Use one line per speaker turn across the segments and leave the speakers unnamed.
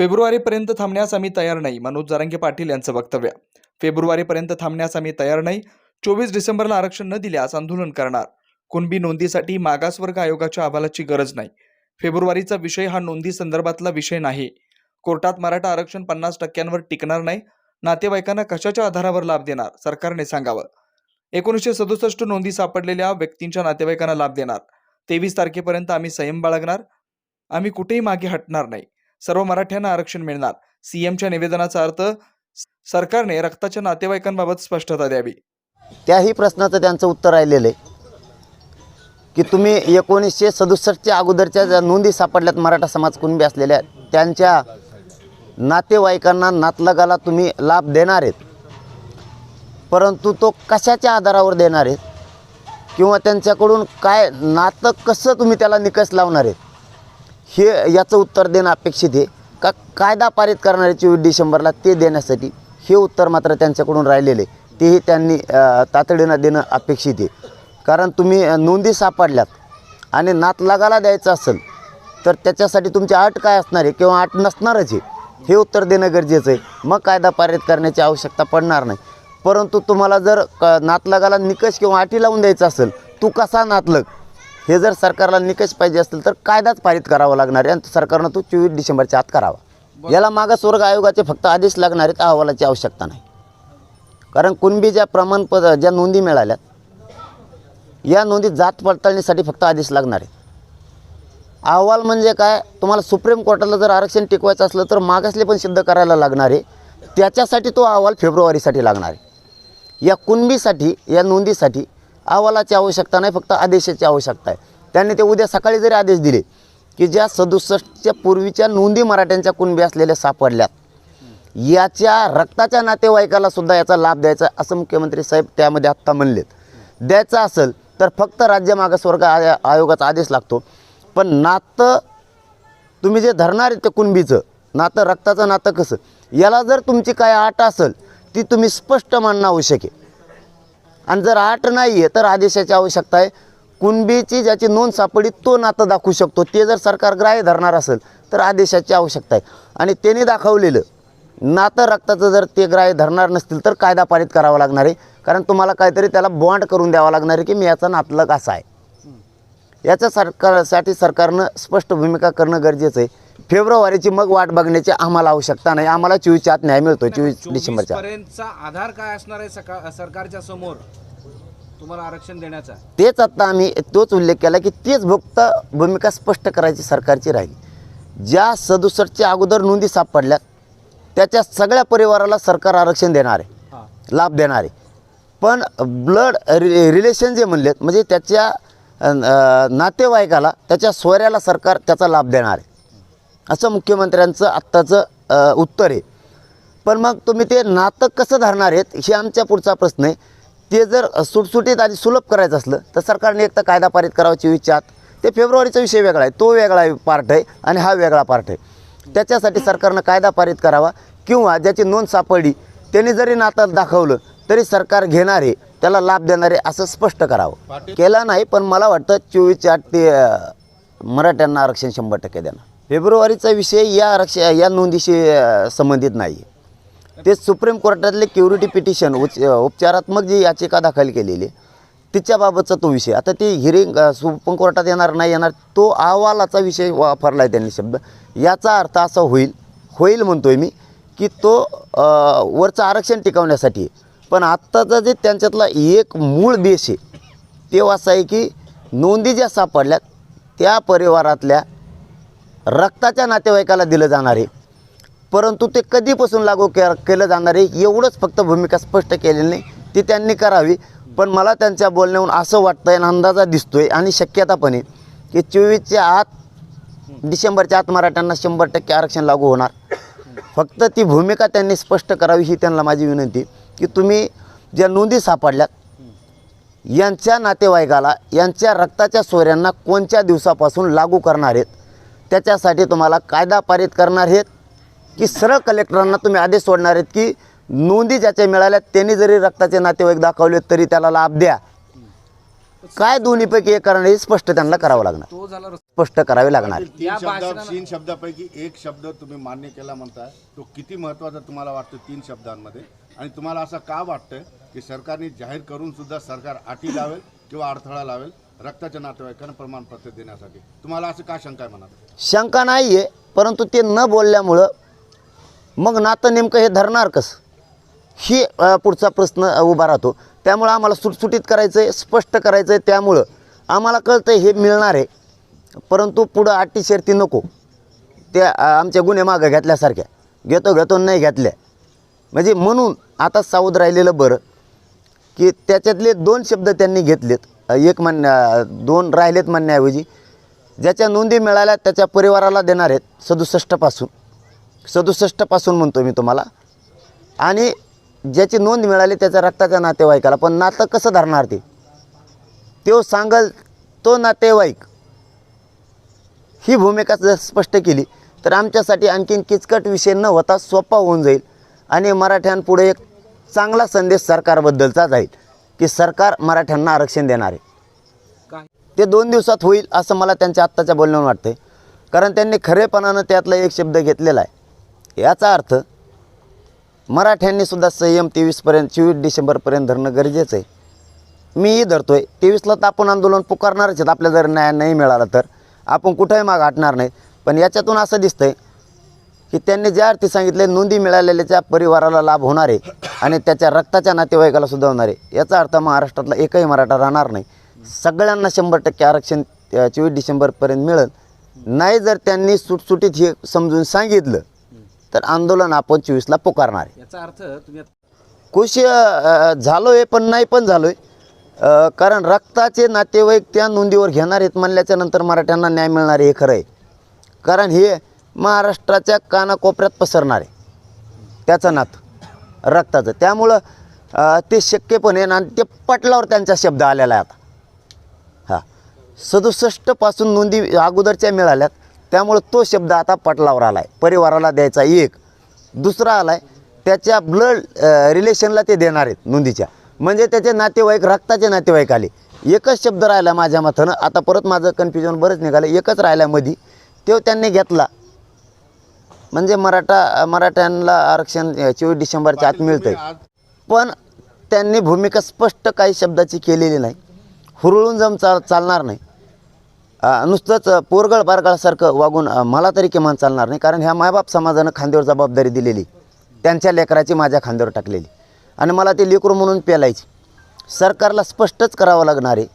फेब्रुवारीपर्यंत थांबण्यास आम्ही तयार नाही मनोज जारांगे पाटील यांचं वक्तव्य. फेब्रुवारीपर्यंत थांबण्यास आम्ही तयार नाही चोवीस डिसेंबरला आरक्षण न दिल्यास आंदोलन करणार. कुणबी नोंदीसाठी मागासवर्ग आयोगाच्या अहवालाची गरज नाही. फेब्रुवारीचा विषय हा नोंदी संदर्भातला विषय नाही. कोर्टात मराठा आरक्षण पन्नास टक्क्यांवर टिकणार नाही नातेवाईकांना कशाच्या आधारावर लाभ देणार सरकारने सांगावं. एकोणीसशे सदुसष्ट नोंदी सापडलेल्या व्यक्तींच्या नातेवाईकांना लाभ देणार. तेवीस तारखेपर्यंत आम्ही संयम बाळगणार आम्ही कुठेही मागे हटणार नाही. सर्व मराठ्यांना आरक्षण मिळणार. सीएमच्या निवेदनाचा अर्थ सरकारने रक्ताच्या नातेवाईकांबाबत स्पष्टता द्यावी.
त्याही प्रश्नाचं त्यांचं उत्तर राहिलेलं आहे. की तुम्ही एकोणीसशे सदुसष्टच्या अगोदरच्या ज्या नोंदी सापडल्यात मराठा समाज कुणबी असलेल्या त्यांच्या नातेवाईकांना नातलगाला तुम्ही लाभ देणार आहेत. परंतु तो कशाच्या आधारावर देणार आहेत? किंवा त्यांच्याकडून काय नातं कसं तुम्ही त्याला निकष लावणार आहेत? हे याचं उत्तर देणं अपेक्षित आहे. का कायदा पारित करणारे चोवीस डिसेंबरला ते देण्यासाठी हे उत्तर मात्र त्यांच्याकडून राहिलेले आहे. तेही त्यांनी तातडीनं देणं अपेक्षित आहे. कारण तुम्ही नोंदी सापडल्यात आणि नातलागाला द्यायचं असेल तर त्याच्यासाठी तुमची अट काय असणार आहे किंवा अट नसणारच आहे हे उत्तर देणं गरजेचं आहे. मग कायदा पारित करण्याची आवश्यकता पडणार नाही. परंतु तुम्हाला जर क नातलगाला निकष किंवा अटी लावून द्यायचं असेल तू कसा नातलग हे जर सरकारला निकष पाहिजे असेल तर कायदाच पारित करावा लागणार आहे. आणि सरकारनं तो चोवीस डिसेंबरच्या आत करावा. याला मागासवर्ग आयोगाचे फक्त आदेश लागणार आहेत अहवालाची आवश्यकता नाही. कारण कुणबी ज्या प्रमाणपत्र ज्या नोंदी मिळाल्यात या नोंदी जात पडताळणीसाठी फक्त आदेश लागणार आहेत. अहवाल म्हणजे काय? तुम्हाला सुप्रीम कोर्टाला जर आरक्षण टिकवायचं असलं तर मागासले पण सिद्ध करायला लागणार आहे. त्याच्यासाठी तो अहवाल फेब्रुवारीसाठी लागणार आहे. या कुणबीसाठी या नोंदीसाठी अहवालाची आवश्यकता नाही फक्त आदेशाची आवश्यकता आहे. त्यांनी ते उद्या सकाळी जरी आदेश दिले की ज्या सदुसष्टच्या पूर्वीच्या नोंदी मराठ्यांच्या कुणबी असलेल्या सापडल्यात याच्या रक्ताच्या नातेवाईकाला सुद्धा याचा लाभ द्यायचा असं मुख्यमंत्री साहेब त्यामध्ये आत्ता म्हणलेत. द्यायचा असेल तर फक्त राज्य मागासवर्ग आय आयोगाचा आदेश लागतो. पण नातं तुम्ही जे धरणार आहे ते कुणबीचं नातं रक्ताचं नातं कसं याला जर तुमची काय आट असेल ती तुम्ही स्पष्ट मानणं आवश्यक आहे. आणि जर आठ नाही आहे तर आदेशाची आवश्यकता आहे. कुणबीची ज्याची नोंद सापडी तो नातं दाखवू शकतो. ते जर सरकार ग्राह्य धरणार असेल तर आदेशाची आवश्यकता आहे. आणि त्याने दाखवलेलं नातं रक्ताचं जर ते ग्राह्य धरणार नसतील तर कायदा पारित करावा लागणार आहे. कारण तुम्हाला काहीतरी त्याला बॉन्ड करून द्यावा लागणार आहे की मी याचा नातलग असा आहे. याच्या सरकारसाठी सरकारनं स्पष्ट भूमिका करणं गरजेचं आहे. फेब्रुवारीची मग वाट बघण्याची आम्हाला आवश्यकता नाही. आम्हाला चोवीसच्या आत न्याय मिळतो चोवीस डिसेंबरच्या.
पर्यंतचा आधार काय असणार आहे सरकारच्या समोर? तुम्हाला आरक्षण देण्याचा.
तेच आता आम्ही तोच उल्लेख केला की तेच फक्त भूमिका स्पष्ट करायची सरकारची राहिली. ज्या सदुसष्टच्या अगोदर नोंदी सापडल्यात त्याच्या सगळ्या परिवाराला सरकार आरक्षण देणार आहे. लाभ देणार आहे. पण ब्लड रि रिलेशन जे म्हणलेत म्हणजे त्याच्या नातेवाईकाला त्याच्या सोयऱ्याला सरकार त्याचा लाभ देणार आहे. असं मुख्यमंत्र्यांचं आत्ताचं उत्तर आहे. पण मग तुम्ही ते नातं कसं धरणार आहेत हे आमच्या पुढचा प्रश्न आहे. ते जर सुटसुटीत आणि सुलभ करायचं असलं तर सरकारने एक तर कायदा पारित करावा चोवीसच्या आत ते फेब्रुवारीचा विषय वेगळा आहे. तो वेगळा पार्ट आहे आणि हा वेगळा पार्ट आहे. त्याच्यासाठी सरकारनं कायदा पारित करावा किंवा ज्याची नोंद सापडली त्यांनी जरी नातं दाखवलं तरी सरकार घेणार आहे त्याला लाभ देणारे असं स्पष्ट करावं. केलं नाही पण मला वाटतं चोवीसच्या आठ ते मराठ्यांना आरक्षण शंभर टक्के देणार. फेब्रुवारीचा विषय या आरक्ष या नोंदीशी संबंधित नाही. आहे ते सुप्रीम कोर्टातले क्युरिटी पिटिशन उच उपचारात्मक जी याचिका दाखल केलेली आहे, तिच्याबाबतचा तो विषय. आता ती हिरिंग सुप्रीम कोर्टात येणार नाही येणार तो अहवालाचा विषय वापरला आहे त्यांनी शब्द. याचा अर्थ असा होईल होईल म्हणतोय मी की तो वरचं आरक्षण टिकवण्यासाठी. आहे. पण आत्ताचा जे त्यांच्यातला एक मूळ देश आहे ते असं आहे की नोंदी ज्या सापडल्यात त्या परिवारातल्या रक्ताच्या नातेवाईकाला दिलं जाणार आहे. परंतु ते कधीपासून लागू के केलं जाणार आहे एवढंच फक्त भूमिका स्पष्ट केलेली नाही. ती त्यांनी करावी. पण मला त्यांच्या बोलण्याहून असं वाटतं आणि अंदाजा दिसतो आहे आणि शक्यता पण आहे की चोवीसच्या आत डिसेंबरच्या आत मराठ्यांना शंभर टक्के आरक्षण लागू होणार. फक्त ती भूमिका त्यांनी स्पष्ट करावी ही त्यांना माझी विनंती की तुम्ही ज्या नोंदी सापडल्यात यांच्या नातेवाईकाला यांच्या रक्ताच्या सोऱ्यांना कोणत्या दिवसापासून लागू करणार आहेत त्याच्यासाठी तुम्हाला कायदा पारित करणार आहेत. की सरळ कलेक्टरांना तुम्ही आदेश सोडणार आहेत की नोंदी ज्याच्या मिळाल्या त्यांनी जरी रक्ताचे नातेवाईक दाखवले तरी त्याला लाभ द्या. काय दोन्हीपैकी एक कारण हे स्पष्ट त्यांना करावं लागणार.
तो झाला रस-
स्पष्ट करावे लागणार.
तीन शब्दापैकी एक शब्द तुम्ही मान्य केला म्हणताय तो किती महत्त्वाचा तुम्हाला वाटतो तीन शब्दांमध्ये? आणि तुम्हाला असं का वाटतंय की सरकारने जाहीर करून सुद्धा सरकार अटी लावेल किंवा अडथळा लावेल? रक्ताच्या नातेवाईकांना प्रमाणपत्र देण्यासाठी. तुम्हाला असं का शंका आहे म्हणा
शंका नाही आहे परंतु ते न बोलल्यामुळं मग नातं नेमकं हे धरणार कसं? ही अ, पुढचा प्रश्न उभा राहतो. त्यामुळं आम्हाला सुटसुटीत करायचं आहे स्पष्ट करायचं आहे त्यामुळं आम्हाला कळतं हे मिळणार आहे. परंतु पुढं अटी शर्ती नको. त्या अ, आमच्या गुन्हे मागं घेतल्यासारख्या. घेतो घेतो नाही घेतल्या. म्हणजे म्हणून आता सावध राहिलेलं बरं की त्याच्यातले दोन शब्द त्यांनी घेतलेत. एक म्हणण्या दोन राहिलेत म्हणण्याऐवजी ज्याच्या नोंदी मिळाल्या त्याच्या परिवाराला देणार आहेत सदुसष्टपासून. सदुसष्टपासून म्हणतो मी तुम्हाला. आणि ज्याची नोंद मिळाली त्याच्या रक्ताच्या नातेवाईकाला. पण नातं कसं धरणार ते? तो सांगल तो नातेवाईक. ही भूमिका जर स्पष्ट केली तर आमच्यासाठी आणखीन किचकट विषय न होता सोपा होऊन जाईल आणि मराठ्यांपुढे एक चांगला संदेश सरकारबद्दलचा जाईल की सरकार मराठ्यांना आरक्षण देणार आहे. ते दोन दिवसात होईल असं मला त्यांच्या आत्ताच्या बोलण्यावर वाटतंय. कारण त्यांनी खरेपणानं त्यातला एक शब्द घेतलेला आहे. याचा अर्थ मराठ्यांनी सुद्धा संयम तेवीसपर्यंत चोवीस डिसेंबरपर्यंत धरणं गरजेचं आहे. मीही धरतोय. तेवीसला तर आपण आंदोलन पुकारणारच आहेत. आपल्या जर न्याय नाही मिळाला तर. आपण कुठेही माग हटणार नाही. पण याच्यातून असं दिसतंय की त्यांनी ज्या अर्थी सांगितले नोंदी मिळालेल्याच्या परिवाराला लाभ होणार आहे आणि त्याच्या रक्ताच्या नातेवाईकाला सुद्धा होणार आहे याचा अर्थ महाराष्ट्रातला एकही मराठा राहणार नाही. सगळ्यांना शंभर टक्के आरक्षण चोवीस डिसेंबरपर्यंत मिळेल. नाही जर त्यांनी सुटसुटीत हे समजून सांगितलं तर आंदोलन आपण चोवीसला पुकारणार आहे.
याचा अर्थ तुम्ही
खुश झालो आहे पण नाही पण झालो आहे कारण रक्ताचे नातेवाईक त्या नोंदीवर घेणार आहेत म्हणल्याच्या नंतर मराठ्यांना न्याय मिळणार आहे हे खरं आहे. कारण हे महाराष्ट्राच्या कानाकोपऱ्यात पसरणार. आहे त्याचं नातं रक्ताचं. त्यामुळं ते शक्य पण आहे आणि ते पटलावर त्यांचा शब्द आलेला आहे आता. हां. सदुसष्टपासून नोंदी अगोदरच्या मिळाल्यात त्यामुळं तो शब्द आता पटलावर आला आहे परिवाराला द्यायचा एक. दुसरा आला आहे त्याच्या ब्लड रिलेशनला ते देणार आहेत नोंदीच्या. म्हणजे त्याचे नातेवाईक रक्ताचे नातेवाईक आले. एकच शब्द राहिला माझ्या मतानं आता परत माझं कन्फ्युजन बरंच निघालं. एकच राहिला मधी. तो त्यांनी घेतला. म्हणजे मराठा मराठ्यांना आरक्षण चोवीस डिसेंबरच्या आत मिळतंय.
आज
पण त्यांनी भूमिका स्पष्ट काही शब्दाची केलेली नाही. हुरळून जम चाल चालणार नाही. नुसतंच पोरगळ बारगळासारखं वागून मला तरी किमान चालणार नाही कारण ह्या मायबाप समाजानं खांद्यावर जबाबदारी दिलेली. त्यांच्या लेकराची माझ्या खांद्यावर टाकलेली. आणि मला ते लेकरू म्हणून पेलायची. सरकारला स्पष्टच करावं लागणार आहे.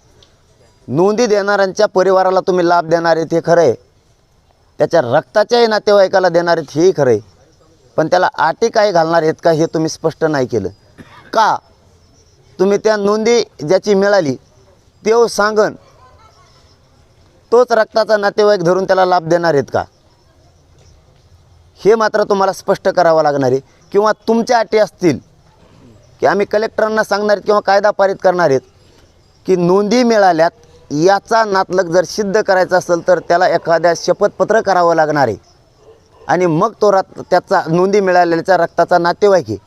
नोंदी देणाऱ्यांच्या परिवाराला तुम्ही लाभ देणार आहेत हे खरं आहे. त्याच्या रक्ताच्याही नातेवाईकाला देणार आहेत हेही खरं आहे. पण त्याला आटी काय घालणार आहेत का हे तुम्ही स्पष्ट नाही केलं. का? तुम्ही त्या नोंदी ज्याची मिळाली तेव सांगन तोच रक्ताचा नातेवाईक धरून त्याला लाभ देणार आहेत का? हे मात्र तुम्हाला स्पष्ट करावं लागणार आहे. किंवा तुमच्या अटी असतील की आम्ही कलेक्टरांना सांगणार आहेत किंवा कायदा पारित करणार आहेत की नोंदी मिळाल्यात याचा नातलग जर सिद्ध करायचा असेल तर त्याला एखाद्या शपथपत्र करावं लागणार आहे आणि मग तो रात त्याचा नोंदी मिळालेल्याच्या रक्ताचा नातेवाईक आहे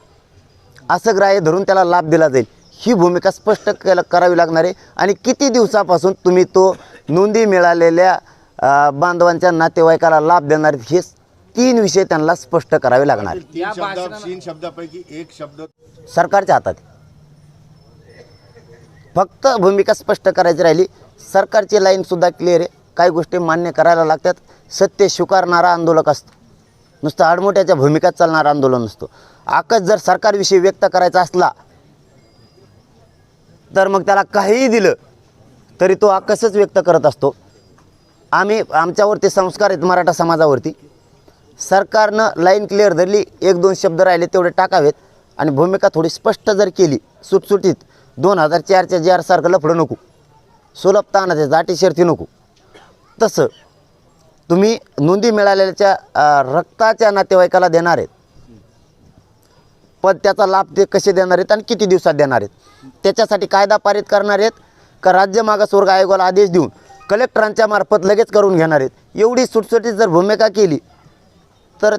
असं ग्राह्य धरून त्याला लाभ दिला जाईल ही भूमिका स्पष्ट केला करावी लागणार आहे आणि किती दिवसापासून तुम्ही तो नोंदी मिळालेल्या बांधवांच्या नातेवाईकाला लाभ देणार हे तीन विषय त्यांना स्पष्ट करावे लागणार.
तीन शब्दापैकी एक शब्द
सरकारच्या हातात. फक्त भूमिका स्पष्ट करायची राहिली सरकारची लाईनसुद्धा क्लिअर आहे. काही गोष्टी मान्य करायला लागतात. सत्य स्वीकारणारा आंदोलक असतो. नुसतं आडमोठ्याच्या भूमिकात चालणारा आंदोलन नसतो आकच जर सरकारविषयी व्यक्त करायचा असला तर मग त्याला काहीही दिलं तरी तो आकसच व्यक्त करत असतो. आम्ही आमच्यावरती संस्कार आहेत मराठा समाजावरती. सरकारनं लाईन क्लिअर धरली एक दोन शब्द राहिले तेवढे टाकावेत आणि भूमिका थोडी स्पष्ट जर केली सुटसुटीत दोन हजार चारच्या जे आरसारखं लफडं नको. सुलभ तानाचे जाटी शर्ती नको. तसं तुम्ही नोंदी मिळालेल्याच्या अ, रक्ताच्या नातेवाईकाला देणार आहेत. पण त्याचा लाभ ते कसे देणार आहेत आणि किती दिवसात देणार आहेत? त्याच्यासाठी कायदा पारित करणार आहेत का राज्य मागासवर्ग आयोगाला आदेश देऊन कलेक्टरांच्या मार्फत लगेच करून घेणार आहेत? एवढी सुटसुटीत जर भूमिका केली तर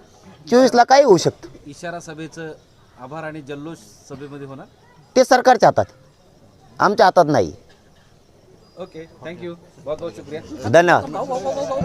चोवीसला काही होऊ शकतं.
इशारा सभेचं आभार आणि जल्लोष सभेमध्ये होणार?
ते सरकारच्या हातात. आमच्या हातात नाही.
ओके थैंक यू बहुत बहुत शुक्रिया
धन्यवाद